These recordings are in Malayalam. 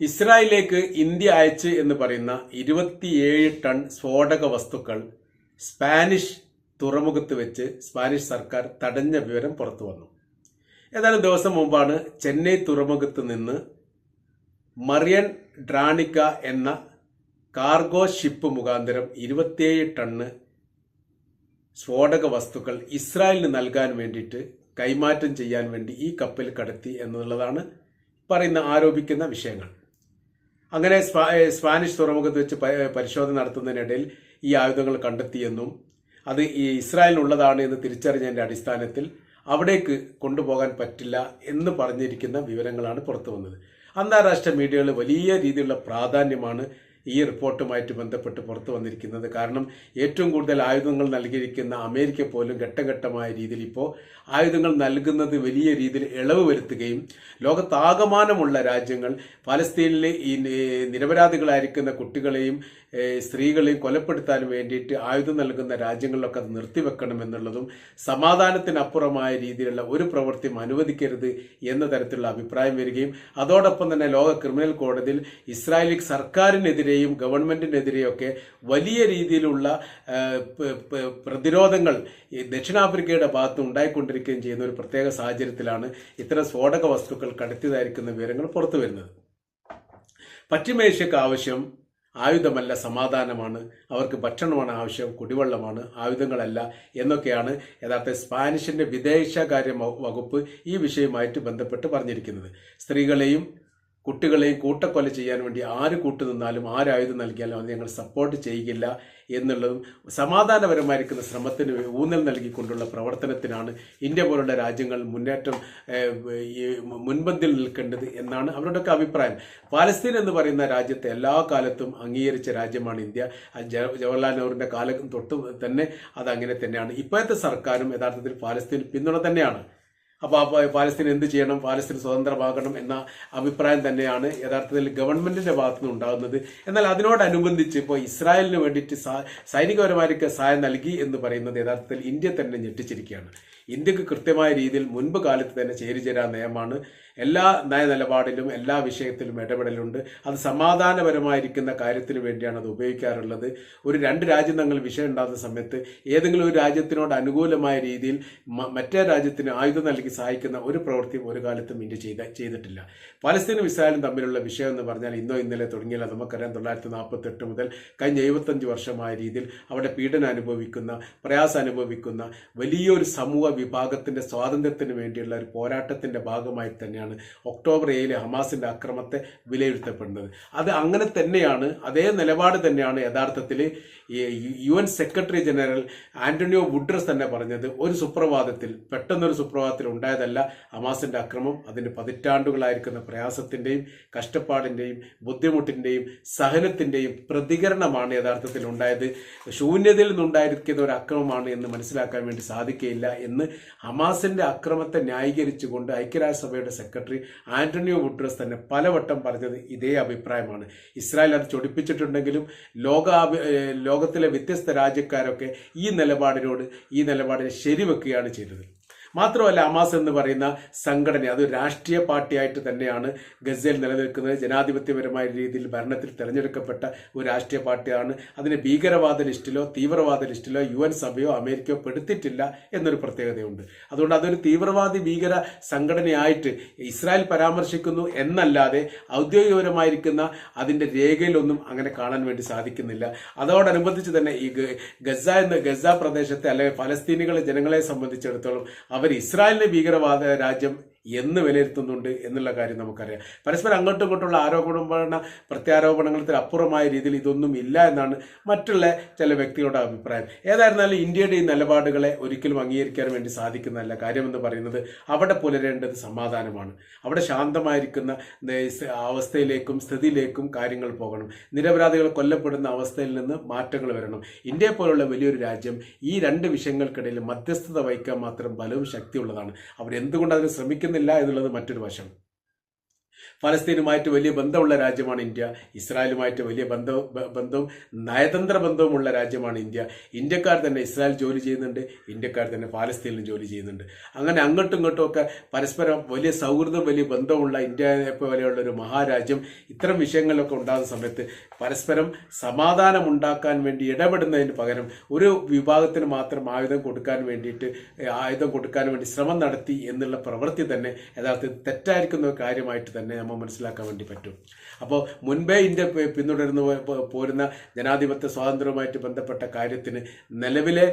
ഇസ്രായേലിലേക്ക് ഇന്ത്യ അയച്ച് എന്ന് പറയുന്ന ഇരുപത്തിയേഴ് ടൺ സ്ഫോടക വസ്തുക്കൾ സ്പാനിഷ് തുറമുഖത്ത് വെച്ച് സ്പാനിഷ് സർക്കാർ തടഞ്ഞ വിവരം പുറത്തു വന്നു. ഏതാനും ദിവസം മുമ്പാണ് ചെന്നൈ തുറമുഖത്ത് നിന്ന് മറിയൻ ഡ്രാണിക്ക എന്ന കാർഗോ ഷിപ്പ് മുഖാന്തരം ഇരുപത്തിയേഴ് ടണ്ണ് സ്ഫോടക വസ്തുക്കൾ ഇസ്രായേലിന് നൽകാൻ വേണ്ടിയിട്ട് കൈമാറ്റം ചെയ്യാൻ വേണ്ടി ഈ കപ്പൽ കടത്തി എന്നുള്ളതാണ് പറയുന്ന ആരോപിക്കുന്ന വിഷയങ്ങൾ. അങ്ങനെ സ്പാനിഷ് തുറമുഖത്ത് വെച്ച് പരിശോധന നടത്തുന്നതിനിടയിൽ ഈ ആയുധങ്ങൾ കണ്ടെത്തിയെന്നും അത് ഈ ഇസ്രായേലിനുള്ളതാണ് എന്ന് തിരിച്ചറിഞ്ഞതിന്റെ അടിസ്ഥാനത്തിൽ അവിടേക്ക് കൊണ്ടുപോകാൻ പറ്റില്ല എന്ന് പറഞ്ഞിരിക്കുന്ന വിവരങ്ങളാണ് പുറത്തു വന്നത് അന്താരാഷ്ട്ര മീഡിയകൾ വലിയ രീതിയിലുള്ള പ്രാധാന്യമാണ് ഈ റിപ്പോർട്ടുമായിട്ട് ബന്ധപ്പെട്ട് പുറത്തു വന്നിരിക്കുന്നത്. കാരണം ഏറ്റവും കൂടുതൽ ആയുധങ്ങൾ നൽകിയിരിക്കുന്ന അമേരിക്ക പോലും ഘട്ടഘട്ടമായ രീതിയിൽ ഇപ്പോൾ ആയുധങ്ങൾ നൽകുന്നത് വലിയ രീതിയിൽ ഇളവ് വരുത്തുകയും ലോകത്താകമാനമുള്ള രാജ്യങ്ങൾ പലസ്തീനിലെ ഈ നിരപരാധികളായിരിക്കുന്ന കുട്ടികളെയും സ്ത്രീകളെയും കൊലപ്പെടുത്താൻ വേണ്ടിയിട്ട് ആയുധം നൽകുന്ന രാജ്യങ്ങളിലൊക്കെ അത് നിർത്തിവെക്കണമെന്നുള്ളതും സമാധാനത്തിനപ്പുറമായ രീതിയിലുള്ള ഒരു പ്രവൃത്തിയും അനുവദിക്കരുത് എന്ന തരത്തിലുള്ള അഭിപ്രായം വരികയും അതോടൊപ്പം തന്നെ ലോക ക്രിമിനൽ കോടതിയിൽ ഇസ്രായേലി സർക്കാരിനെതിരെയും ഗവൺമെന്റിനെതിരെയും ഒക്കെ വലിയ രീതിയിലുള്ള പ്രതിരോധങ്ങൾ ദക്ഷിണാഫ്രിക്കയുടെ ഭാഗത്ത് ഉണ്ടായിക്കൊണ്ടിരിക്കുകയും ചെയ്യുന്ന ഒരു പ്രത്യേക സാഹചര്യത്തിലാണ് ഇത്തരം സ്ഫോടക വസ്തുക്കൾ കടത്തിയതായിരിക്കുന്ന വിവരങ്ങൾ പുറത്തു വരുന്നത്. പശ്ചിമേഷ്യക്ക് ആവശ്യം ആയുധമല്ല സമാധാനമാണ്. അവർക്ക് ഭക്ഷണമാണ് ആവശ്യം കുടിവെള്ളമാണ് ആയുധങ്ങളല്ല എന്നൊക്കെയാണ് യഥാർത്ഥ സ്പാനിഷിന്റെ വിദേശകാര്യ വകുപ്പ് ഈ വിഷയവുമായിട്ട് ബന്ധപ്പെട്ട് പറഞ്ഞിരിക്കുന്നത്. സ്ത്രീകളെയും കുട്ടികളെയും കൂട്ടക്കൊല ചെയ്യാൻ വേണ്ടി ആര് കൂട്ടുനിന്നാലും നിന്നാലും ആരായുധം നൽകിയാലും അത് ഞങ്ങൾ സപ്പോർട്ട് ചെയ്യുകയില്ല എന്നുള്ളതും സമാധാനപരമായിരിക്കുന്ന ശ്രമത്തിന് ഊന്നൽ നൽകിക്കൊണ്ടുള്ള പ്രവർത്തനത്തിനാണ് ഇന്ത്യ പോലുള്ള രാജ്യങ്ങൾ മുന്നേറ്റം മുൻപന്തിൽ നിൽക്കേണ്ടത് എന്നാണ് അവരുടെയൊക്കെ അഭിപ്രായം. പാലസ്തീൻ എന്ന് പറയുന്ന രാജ്യത്തെ എല്ലാ കാലത്തും അംഗീകരിച്ച രാജ്യമാണ് ഇന്ത്യ. ജവഹർലാൽ നെഹ്റുവിന്റെ കാലം തൊട്ട് തന്നെ അത് അങ്ങനെ തന്നെയാണ്. ഇപ്പോഴത്തെ സർക്കാരും യഥാർത്ഥത്തിൽ പാലസ്തീൻ പിന്തുണ തന്നെയാണ്. അപ്പോൾ പാലസ്തീൻ എന്ത് ചെയ്യണം? പാലസ്തീൻ സ്വതന്ത്രമാകണം എന്ന അഭിപ്രായം തന്നെയാണ് യഥാർത്ഥത്തിൽ ഗവൺമെന്റിന്റെ ഭാഗത്തു നിന്ന് ഉണ്ടാകുന്നത്. എന്നാൽ അതിനോടനുബന്ധിച്ച് ഇപ്പോൾ ഇസ്രായേലിന് വേണ്ടിയിട്ട് സാ- സൈനികപരമായിരിക്കും സഹായം നൽകി എന്ന് പറയുന്നത് യഥാർത്ഥത്തിൽ ഇന്ത്യ തന്നെ ഞെട്ടിച്ചിരിക്കുകയാണ്. ഇന്ത്യയ്ക്ക് കൃത്യമായ രീതിയിൽ മുൻപ് കാലത്ത് തന്നെ ചേരിചേരാ നയമാണ് എല്ലാ നയ നിലപാടിലും എല്ലാ വിഷയത്തിലും ഇടപെടലുണ്ട്. അത് സമാധാനപരമായിരിക്കുന്ന കാര്യത്തിന് വേണ്ടിയാണ് അത് ഉപയോഗിക്കാറുള്ളത്. ഒരു രണ്ട് രാജ്യം തങ്ങൾ വിഷയം ഉണ്ടാകുന്ന സമയത്ത് ഏതെങ്കിലും ഒരു രാജ്യത്തിനോട് അനുകൂലമായ രീതിയിൽ മറ്റേ രാജ്യത്തിന് ആയുധം നൽകി സഹായിക്കുന്ന ഒരു പ്രവൃത്തിയും ഒരു കാലത്തും ഇന്ത്യ ചെയ്ത ചെയ്തിട്ടില്ല. പലസ്തീനും ഇസ്രായേലും തമ്മിലുള്ള വിഷയം എന്ന് പറഞ്ഞാൽ ഇന്നോ ഇന്നലെ തുടങ്ങിയാൽ നമുക്കറിയാം. തൊള്ളായിരത്തി നാൽപ്പത്തി എട്ട് മുതൽ കഴിഞ്ഞ എഴുപത്തഞ്ച് വർഷമായ രീതിയിൽ അവിടെ പീഡനം അനുഭവിക്കുന്ന പ്രയാസം അനുഭവിക്കുന്ന വലിയൊരു സമൂഹ വിഭാഗത്തിന്റെ സ്വാതന്ത്ര്യത്തിന് വേണ്ടിയുള്ള ഒരു പോരാട്ടത്തിന്റെ ഭാഗമായി തന്നെയാണ് ഒക്ടോബർ ഏഴിലെ ഹമാസിന്റെ അക്രമത്തെ വിലയിരുത്തപ്പെടുന്നത്. അത് അങ്ങനെ തന്നെയാണ് അതേ നിലപാട് തന്നെയാണ് യഥാർത്ഥത്തിൽ U N secretary general Antonio Guterres തന്നെ പറഞ്ഞത്. ഒരു സുപ്രഭാതത്തിൽ പെട്ടെന്നൊരു സുപ്രഭാതത്തിൽ ഉണ്ടായതല്ല ഹമാസിന്റെ അക്രമം. അതിന്റെ പതിറ്റാണ്ടുകളായിരിക്കുന്ന പ്രയാസത്തിന്റെയും കഷ്ടപ്പാടിന്റെയും ബുദ്ധിമുട്ടിന്റെയും സഹനത്തിന്റെയും പ്രതികരണമാണ് യഥാർത്ഥത്തിൽ ഉണ്ടായത്. ശൂന്യതയിൽ നിന്നുണ്ടായിരിക്കുന്ന ഒരു അക്രമമാണ് എന്ന് മനസ്സിലാക്കാൻ വേണ്ടി സാധിക്കുകയില്ല എന്ന് ഹമാസിന്റെ അക്രമത്തെ ന്യായീകരിച്ചുകൊണ്ട് ഐക്യരാഷ്ട്രസഭയുടെ സെക്രട്ടറി ആന്റണിയോ വുഡ്രസ് തന്നെ പലവട്ടം പറഞ്ഞത് ഇതേ അഭിപ്രായമാണ്. ഇസ്രായേൽ അത് ചൊടിപ്പിച്ചിട്ടുണ്ടെങ്കിലും ലോക ലോകത്തിലെ വ്യത്യസ്ത രാജ്യക്കാരൊക്കെ ഈ നിലപാടിനോട് ഈ നിലപാടിനെ ശരിവെക്കുകയാണ് ചെയ്തത്. മാത്രമല്ല അമാസ് എന്ന് പറയുന്ന സംഘടന അത് രാഷ്ട്രീയ പാർട്ടിയായിട്ട് തന്നെയാണ് ഗസയിൽ നിലനിൽക്കുന്നത്. ജനാധിപത്യപരമായ രീതിയിൽ ഭരണത്തിൽ തിരഞ്ഞെടുക്കപ്പെട്ട ഒരു രാഷ്ട്രീയ പാർട്ടിയാണ്. അതിനെ ഭീകരവാദ ലിസ്റ്റിലോ തീവ്രവാദ ലിസ്റ്റിലോ യു എൻ സഭയോ അമേരിക്കയോ പെടുത്തിയിട്ടില്ല എന്നൊരു പ്രത്യേകതയുണ്ട്. അതുകൊണ്ട് അതൊരു തീവ്രവാദി ഭീകര സംഘടനയായിട്ട് ഇസ്രായേൽ പരാമർശിക്കുന്നു എന്നല്ലാതെ ഔദ്യോഗികപരമായിരിക്കുന്ന അതിന്റെ രേഖയിലൊന്നും അങ്ങനെ കാണാൻ വേണ്ടി സാധിക്കുന്നില്ല. അതോടനുബന്ധിച്ച് തന്നെ ഈ ഗസ എന്ന ഗസ പ്രദേശത്തെ അല്ലെങ്കിൽ ഫലസ്തീനികളെ ജനങ്ങളെ സംബന്ധിച്ചിടത്തോളം അവർ ഇസ്രായേലിനെ ഭീകരവാദ രാജ്യം എന്ന് വിലയിരുത്തുന്നുണ്ട് എന്നുള്ള കാര്യം നമുക്കറിയാം. പരസ്പരം അങ്ങോട്ടും ഇങ്ങോട്ടുള്ള ആരോപണ പ്രത്യാരോപണങ്ങൾക്ക് അപ്പുറമായ രീതിയിൽ ഇതൊന്നും ഇല്ല എന്നാണ് മറ്റുള്ള ചില വ്യക്തികളുടെ അഭിപ്രായം. ഏതായിരുന്നാലും ഇന്ത്യയുടെ ഈ നിലപാടുകളെ ഒരിക്കലും അംഗീകരിക്കാൻ വേണ്ടി സാധിക്കുന്നതല്ല. കാര്യമെന്ന് പറയുന്നത് അവിടെ പുലരേണ്ടത് സമാധാനമാണ്. അവിടെ ശാന്തമായിരിക്കുന്ന അവസ്ഥയിലേക്കും സ്ഥിതിയിലേക്കും കാര്യങ്ങൾ പോകണം. നിരപരാധികൾ കൊല്ലപ്പെടുന്ന അവസ്ഥയിൽ നിന്ന് മാറ്റങ്ങൾ വരണം. ഇന്ത്യയെ പോലുള്ള വലിയൊരു രാജ്യം ഈ രണ്ട് വിഷയങ്ങൾക്കിടയിൽ മധ്യസ്ഥത വഹിക്കാൻ മാത്രം ബലവും ശക്തിയുള്ളതാണ്. അവർ എന്തുകൊണ്ട് അതിന് ശ്രമിക്കുന്നില്ല എന്നുള്ളത് മറ്റൊരു വശം. ഫലസ്തീനുമായിട്ട് വലിയ ബന്ധമുള്ള രാജ്യമാണ് ഇന്ത്യ. ഇസ്രായേലുമായിട്ട് വലിയ ബന്ധവും ബ- ബന്ധവും നയതന്ത്ര ബന്ധവുമുള്ള രാജ്യമാണ് ഇന്ത്യ. ഇന്ത്യക്കാർ തന്നെ ഇസ്രായേൽ ജോലി ചെയ്യുന്നുണ്ട് ഇന്ത്യക്കാർ തന്നെ പാലസ്തീനിലും ജോലി ചെയ്യുന്നുണ്ട്. അങ്ങനെ അങ്ങോട്ടും ഇങ്ങോട്ടും ഒക്കെ പരസ്പരം വലിയ സൗഹൃദം വലിയ ബന്ധമുള്ള ഇന്ത്യയെ പോലെയുള്ള ഒരു മഹാരാജ്യം ഇത്തരം വിഷയങ്ങളിലൊക്കെ ഉണ്ടാകുന്ന സമയത്ത് പരസ്പരം സമാധാനം ഉണ്ടാക്കാൻ വേണ്ടി ഇടപെടുന്നതിന് പകരം ഒരു വിഭാഗത്തിന് മാത്രം ആയുധം കൊടുക്കാൻ വേണ്ടിയിട്ട് ആയുധം കൊടുക്കാൻ വേണ്ടി ശ്രമം നടത്തി എന്നുള്ള പ്രവൃത്തി തന്നെ യഥാർത്ഥത്തിൽ തെറ്റായിരിക്കുന്ന കാര്യമായിട്ട് തന്നെ നമ്മൾ മനസ്സിലാക്കാൻ വേണ്ടി പറ്റും. അപ്പോൾ മുൻപേ ഇന്ത്യ പിന്തുടരുന്ന പോരുന്ന ജനാധിപത്യ സ്വാതന്ത്ര്യവുമായിട്ട് ബന്ധപ്പെട്ട കാര്യത്തിന് നിലവിലെ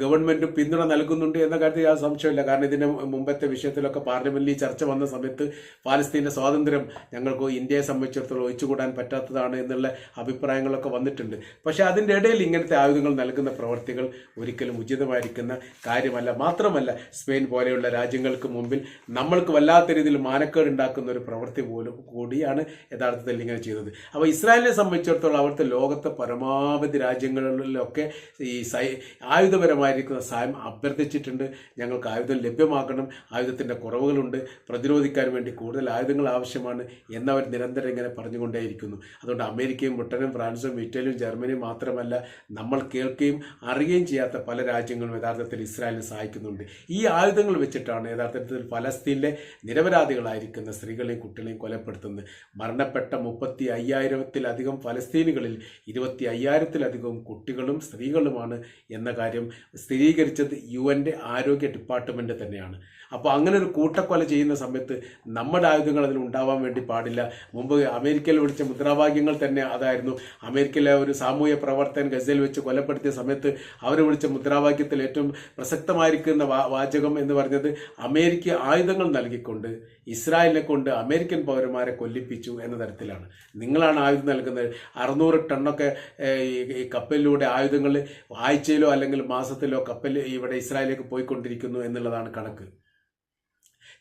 ഗവൺമെന്റ് പിന്തുണ നൽകുന്നുണ്ട് എന്ന കാര്യത്തിൽ ആ സംശയമില്ല കാരണം ഇതിന്റെ മുമ്പത്തെ വിഷയത്തിലൊക്കെ പാർലമെന്റിൽ ചർച്ച വന്ന സമയത്ത് പാലസ്തീന്റെ സ്വാതന്ത്ര്യം ഞങ്ങൾക്ക് ഇന്ത്യയെ സംബന്ധിച്ചിടത്തോളം ഒഴിച്ചുകൂടാൻ പറ്റാത്തതാണ് എന്നുള്ള അഭിപ്രായങ്ങളൊക്കെ വന്നിട്ടുണ്ട്. പക്ഷേ അതിന്റെ ഇടയിൽ ഇങ്ങനത്തെ ആയുധങ്ങൾ നൽകുന്ന പ്രവർത്തികൾ ഒരിക്കലും ഉചിതമായിരിക്കുന്ന കാര്യമല്ല. മാത്രമല്ല സ്പെയിൻ പോലെയുള്ള രാജ്യങ്ങൾക്ക് മുമ്പിൽ നമ്മൾക്ക് വല്ലാത്ത രീതിയിൽ മാനക്കേട് ഉണ്ടാക്കുന്ന ഒരു പ്രവൃത്തി പോലും കൂടിയാണ് യഥാർത്ഥത്തിൽ ഇങ്ങനെ ചെയ്തത്. അപ്പോൾ ഇസ്രായേലിനെ സംബന്ധിച്ചിടത്തോളം അവിടുത്തെ ലോകത്തെ പരമാവധി രാജ്യങ്ങളിലൊക്കെ ഈ സൈ ആയുധപരമായിരിക്കുന്ന സഹായം അഭ്യർത്ഥിച്ചിട്ടുണ്ട്. ഞങ്ങൾക്ക് ആയുധം ലഭ്യമാക്കണം. ആയുധത്തിന്റെ കുറവുകളുണ്ട്. പ്രതിരോധിക്കാൻ വേണ്ടി കൂടുതൽ ആയുധങ്ങൾ ആവശ്യമാണ് എന്നവർ നിരന്തരം ഇങ്ങനെ പറഞ്ഞുകൊണ്ടേയിരിക്കുന്നു. അതുകൊണ്ട് അമേരിക്കയും ബ്രിട്ടനും ഫ്രാൻസും ഇറ്റലിയും ജർമ്മനിയും മാത്രമല്ല നമ്മൾ കേൾക്കുകയും അറിയുകയും ചെയ്യാത്ത പല രാജ്യങ്ങളും യഥാർത്ഥത്തിൽ ഇസ്രായേലിനെ സഹായിക്കുന്നുണ്ട്. ഈ ആയുധങ്ങൾ വെച്ചിട്ടാണ് യഥാർത്ഥത്തിൽ ഫലസ്തീനിലെ നിരപരാധികളായിരിക്കുന്ന സ്ത്രീകളെയും കുട്ടികളെയും കൊലപ്പെടുത്തുന്നത്. മരണപ്പെട്ട മുപ്പത്തി അയ്യായിരത്തിലധികം ഫലസ്തീനുകളിൽ ഇരുപത്തി അയ്യായിരത്തിലധികം കുട്ടികളും സ്ത്രീകളുമാണ് എന്ന കാര്യം സ്ഥിരീകരിച്ചത് യു എന്റെ ആരോഗ്യ ഡിപ്പാർട്ട്മെന്റ് തന്നെയാണ്. അപ്പോൾ അങ്ങനെ ഒരു കൂട്ടക്കൊല ചെയ്യുന്ന സമയത്ത് നമ്മുടെ ആയുധങ്ങൾ അതിൽ ഉണ്ടാവാൻ വേണ്ടി പാടില്ല. മുമ്പ് അമേരിക്കയിൽ വിളിച്ച മുദ്രാവാക്യങ്ങൾ തന്നെ അതായിരുന്നു. അമേരിക്കയിലെ ഒരു സാമൂഹ്യ പ്രവർത്തകൻ ഗസയിൽ വെച്ച് കൊലപ്പെടുത്തിയ സമയത്ത് അവർ വിളിച്ച മുദ്രാവാക്യത്തിൽ ഏറ്റവും പ്രസക്തമായിരിക്കുന്ന വാചകം എന്ന് പറഞ്ഞത് അമേരിക്ക ആയുധങ്ങൾ നൽകിക്കൊണ്ട് ഇസ്രായേലിനെ കൊണ്ട് അമേരിക്കൻ പൗരന്മാരെ കൊല്ലിപ്പിച്ചു എന്ന തരത്തിലാണ്. നിങ്ങളാണ് ആയുധം നൽകുന്നത്. അറുന്നൂറ് ടണ്ണൊക്കെ ഈ- കപ്പലിലൂടെ ആയുധങ്ങൾ ആഴ്ചയിലോ അല്ലെങ്കിൽ മാസത്തിലോ കപ്പൽ ഇവിടെ ഇസ്രായേലിലേക്ക് പോയിക്കൊണ്ടിരിക്കുന്നു എന്നുള്ളതാണ് കണക്ക്.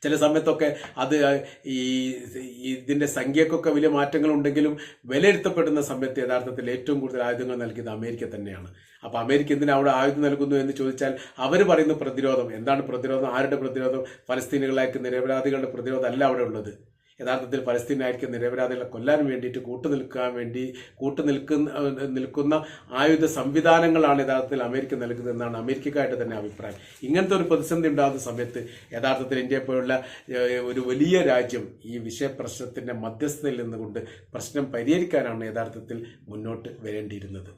ചില സമയത്തൊക്കെ അത് ഈ ഇതിന്റെ സംഖ്യക്കൊക്കെ വലിയ മാറ്റങ്ങൾ ഉണ്ടെങ്കിലും വിലയിരുത്തപ്പെടുന്ന സമയത്ത് യഥാർത്ഥത്തിൽ ഏറ്റവും കൂടുതൽ ആയുധങ്ങൾ നൽകിയത് അമേരിക്ക തന്നെയാണ്. അപ്പോൾ അമേരിക്ക എന്തിനാ അവിടെ ആയുധം നൽകുന്നു എന്ന് ചോദിച്ചാൽ അവർ പറയുന്ന പ്രതിരോധം. എന്താണ് പ്രതിരോധം? ആരുടെ പ്രതിരോധം? ഫലസ്തീനുകളായിരിക്കും നിരപരാധികളുടെ പ്രതിരോധം അല്ല അവിടെ ഉള്ളത്. യഥാർത്ഥത്തിൽ പലസ്തീനായിരിക്കും നിരപരാധികളെ കൊല്ലാൻ വേണ്ടിയിട്ട് കൂട്ടുനിൽക്കാൻ വേണ്ടി കൂട്ടുനിൽക്കുന്ന നിൽക്കുന്ന ആയുധ സംവിധാനങ്ങളാണ് യഥാർത്ഥത്തിൽ അമേരിക്ക നൽകുന്നതെന്നാണ് അമേരിക്കക്കായിട്ട് തന്നെ അഭിപ്രായം. ഇങ്ങനത്തെ ഒരു പ്രതിസന്ധി ഉണ്ടാകുന്ന സമയത്ത് യഥാർത്ഥത്തിൽ ഇന്ത്യയെ പോലുള്ള ഒരു വലിയ രാജ്യം ഈ വിഷയ പ്രശ്നത്തിന്റെ മധ്യസ്ഥതയിൽ നിന്നുകൊണ്ട് പ്രശ്നം പരിഹരിക്കാനാണ് യഥാർത്ഥത്തിൽ മുന്നോട്ട് വരേണ്ടിയിരുന്നത്.